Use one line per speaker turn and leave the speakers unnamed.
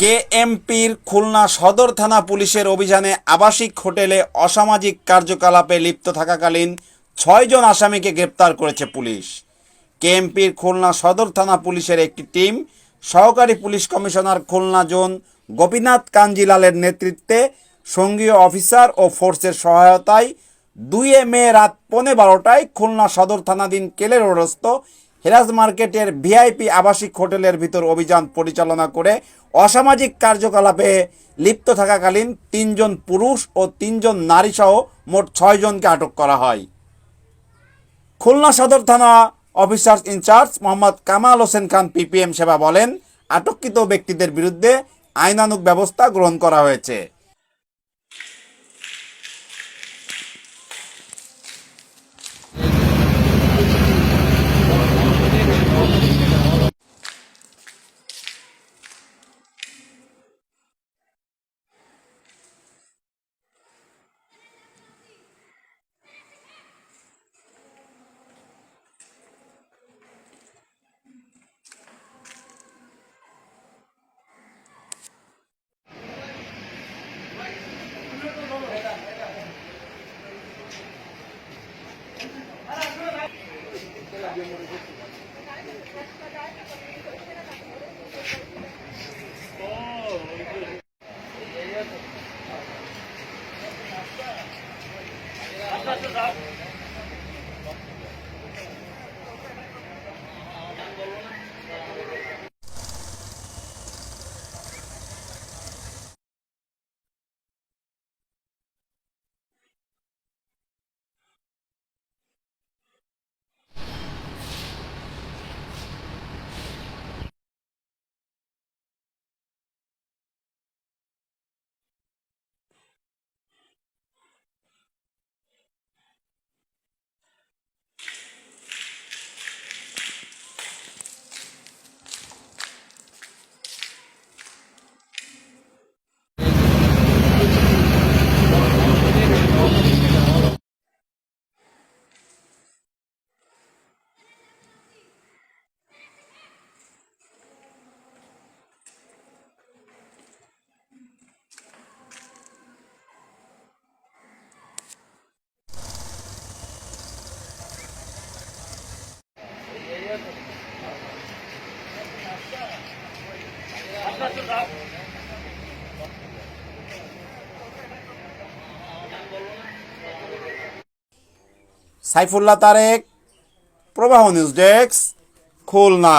কেএমপির খুলনা সদর থানা পুলিশের অভিযানে আবাসিক হোটেলে অসামাজিক কার্যকলাপে লিপ্ত থাকাকালীন ছয়জন আসামিকে গ্রেপ্তার করেছে পুলিশ। কেএমপির খুলনা সদর থানা পুলিশের একটি টিম, সহকারী police commissioner Khulna zone Gopinath কাঞ্জিলালের নেতৃত্বে সঙ্গীয় অফিসার ও ফোর্সের সহায়তায় দুই মে রাত পৌনে বারোটায় খুলনা সদর থানাধীন কেলের রোডস্থ হেরাজ মার্কেটের ভিআইপি আবাসিক হোটেলের ভিতর অভিযান পরিচালনা করে অসামাজিক কার্যকলাপে লিপ্ত থাকাকালীন তিনজন পুরুষ ও তিনজন নারীসহ মোট ছয়জনকে আটক করা হয়। খুলনা সদর থানা officer in charge Mohammad Kamal Hossain Khan PPM সেবা বলেন, আটককৃত ব্যক্তিদের বিরুদ্ধে আইনানুগ ব্যবস্থা গ্রহণ করা হয়েছে। சார் সাইফুল্লাহ তারেক প্রবাহ নিউজ ডেস্ক খুলনা।